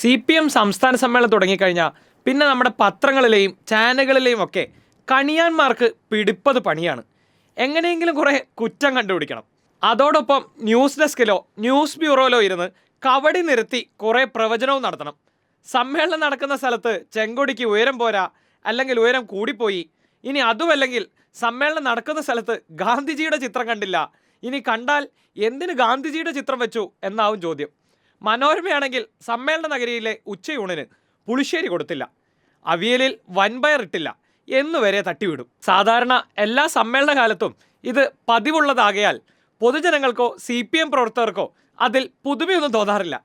C P M സംസ്ഥാന സമ്മേളനം തുടങ്ങിക്കഴിഞ്ഞാൽ പിന്നെ നമ്മുടെ പത്രങ്ങളിലെയും ചാനലുകളിലെയും ഒക്കെ കണിയാന്മാർക്ക് പിടിപ്പത് പണിയാണ്. എങ്ങനെയെങ്കിലും കുറേ കുറ്റം കണ്ടുപിടിക്കണം. അതോടൊപ്പം ന്യൂസ് ഡെസ്കിലോ ന്യൂസ് ബ്യൂറോയിലോ ഇരുന്ന് കവടി നിരത്തി കുറേ പ്രവചനവും നടത്തണം. സമ്മേളനം നടക്കുന്ന സ്ഥലത്ത് ചെങ്കൊടിക്ക് ഉയരം പോരാ അല്ലെങ്കിൽ ഉയരം കൂടിപ്പോയി. ഇനി അതുമല്ലെങ്കിൽ സമ്മേളനം നടക്കുന്ന സ്ഥലത്ത് ഗാന്ധിജിയുടെ ചിത്രം കണ്ടില്ല. ഇനി കണ്ടാൽ എന്തിന് ഗാന്ധിജിയുടെ ചിത്രം വെച്ചു എന്നാവും ചോദ്യം. മനോരമയാണെങ്കിൽ സമ്മേളന നഗരിയിലെ ഉച്ചയൂണിന് പുളിശ്ശേരി കൊടുത്തില്ല. അവിയലിൽ വൻപയർ ഇട്ടില്ല എന്നുവരെ തട്ടിവിടും. സാധാരണ എല്ലാ സമ്മേളന കാലത്തും ഇത് പതിവുള്ളതാകയാൽ പൊതുജനങ്ങൾക്കോ സി പി എം പ്രവർത്തകർക്കോ അതിൽ പുതുമയൊന്നും തോന്നാറില്ല.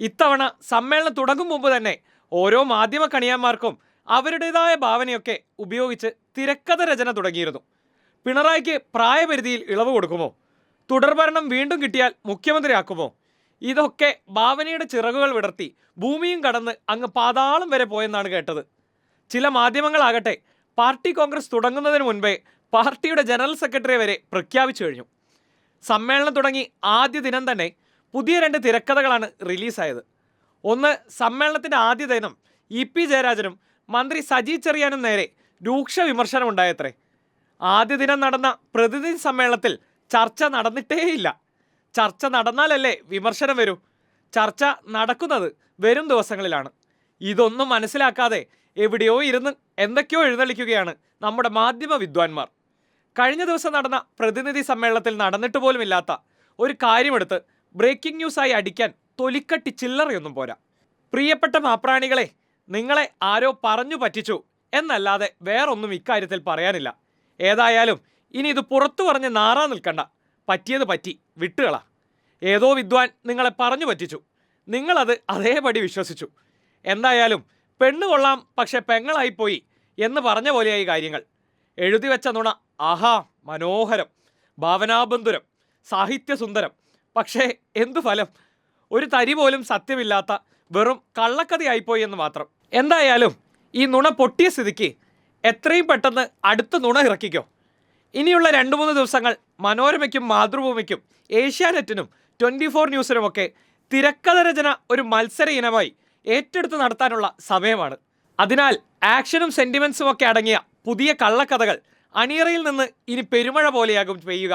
ഇത്തവണ സമ്മേളനം തുടങ്ങും മുമ്പ് തന്നെ ഓരോ മാധ്യമ കണിയാന്മാർക്കും അവരുടേതായ ഭാവനയൊക്കെ ഉപയോഗിച്ച് തിരക്കഥ രചന തുടങ്ങിയിരുന്നു. പിണറായിക്ക് പ്രായപരിധിയിൽ ഇളവ് കൊടുക്കുമോ? തുടർഭരണം വീണ്ടും കിട്ടിയാൽ മുഖ്യമന്ത്രിയാക്കുമോ? ഇതൊക്കെ ഭാവനയുടെ ചിറകുകൾ വിടർത്തി ഭൂമിയും കടന്ന് അങ്ങ് പാതാളം വരെ പോയെന്നാണ് കേട്ടത്. ചില മാധ്യമങ്ങളാകട്ടെ പാർട്ടി കോൺഗ്രസ് തുടങ്ങുന്നതിന് മുൻപേ പാർട്ടിയുടെ ജനറൽ സെക്രട്ടറി വരെ പ്രഖ്യാപിച്ചു കഴിഞ്ഞു. സമ്മേളനം തുടങ്ങി ആദ്യ ദിനം തന്നെ പുതിയ രണ്ട് തിരക്കഥകളാണ് റിലീസായത്. ഒന്ന് സമ്മേളനത്തിന്റെ ആദ്യ ദിനം ഇ പി ജയരാജനും മന്ത്രി സജി ചെറിയാനും നേരെ രൂക്ഷ വിമർശനം ഉണ്ടായത്രേ ആദ്യ ദിനം നടന്ന പ്രതിനിധി സമ്മേളനത്തിൽ ചർച്ച നടന്നിട്ടേയില്ല. ചർച്ച നടന്നാലല്ലേ വിമർശനം വരൂ. ചർച്ച നടക്കുന്നത് വരും ദിവസങ്ങളിലാണ്. ഇതൊന്നും മനസ്സിലാക്കാതെ എവിടെയോ ഇരുന്ന് എന്തൊക്കെയോ എഴുന്നള്ളിക്കുകയാണ് നമ്മുടെ മാധ്യമ വിദ്വാൻമാർ. കഴിഞ്ഞ ദിവസം നടന്ന പ്രതിനിധി സമ്മേളനത്തിൽ നടന്നിട്ട് പോലുമില്ലാത്ത ഒരു കാര്യമെടുത്ത് ബ്രേക്കിംഗ് ന്യൂസായി അടിക്കാൻ തൊലിക്കട്ടി ചില്ലറയൊന്നും പോരാ. പ്രിയപ്പെട്ട മാപ്രാണികളെ നിങ്ങളെ ആരോ പറഞ്ഞു പറ്റിച്ചു എന്നല്ലാതെ വേറൊന്നും ഇക്കാര്യത്തിൽ പറയാനില്ല. ഏതായാലും ഇനി ഇത് പുറത്തു പറഞ്ഞ് നാറാ നിൽക്കണ്ട. പറ്റിയത് പറ്റി. വിട്ടുകള. ഏതോ വിദ്വാൻ നിങ്ങളെ പറഞ്ഞു പറ്റിച്ചു. നിങ്ങളത് അതേപടി വിശ്വസിച്ചു. എന്തായാലും പെണ്ണ് കൊള്ളാം പക്ഷെ പെങ്ങളായിപ്പോയി എന്ന് പറഞ്ഞ പോലെയായി കാര്യങ്ങൾ. എഴുതി വെച്ച നുണ. ആഹാ മനോഹരം. ഭാവനാബന്ധുരം സാഹിത്യസുന്ദരം. പക്ഷേ എന്തു ഫലം? ഒരു തരി പോലും സത്യമില്ലാത്ത വെറും കള്ളക്കഥയായിപ്പോയി എന്ന് മാത്രം. എന്തായാലും ഈ നുണ പൊട്ടിയ സ്ഥിതിക്ക് എത്രയും പെട്ടെന്ന് അടുത്ത നുണ ഇറക്കിക്കോ. ഇനിയുള്ള രണ്ട് മൂന്ന് ദിവസങ്ങൾ മനോരമയ്ക്കും മാതൃഭൂമിക്കും ഏഷ്യാനെറ്റിനും ട്വന്റി ഫോർ ന്യൂസിനുമൊക്കെ തിരക്കഥ രചന ഒരു മത്സര ഇനമായി ഏറ്റെടുത്ത് നടത്താനുള്ള സമയമാണ്. അതിനാൽ ആക്ഷനും സെന്റിമെൻസും ഒക്കെ അടങ്ങിയ പുതിയ കള്ളക്കഥകൾ അണിയറയിൽ നിന്ന് ഇനി പെരുമഴ പോലെയാകും പെയ്യുക.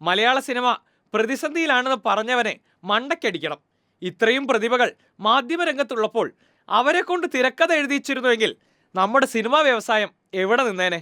മലയാള സിനിമ പ്രതിസന്ധിയിലാണെന്ന് പറഞ്ഞവനെ മണ്ടയ്ക്കടിക്കണം ഇത്രയും പ്രതിഭകൾ മാധ്യമരംഗത്തുള്ളപ്പോൾ അവരെ കൊണ്ട് തിരക്കഥ എഴുതിച്ചിരുന്നുവെങ്കിൽ നമ്മുടെ സിനിമാ വ്യവസായം എവിടെ നിന്നേനെ?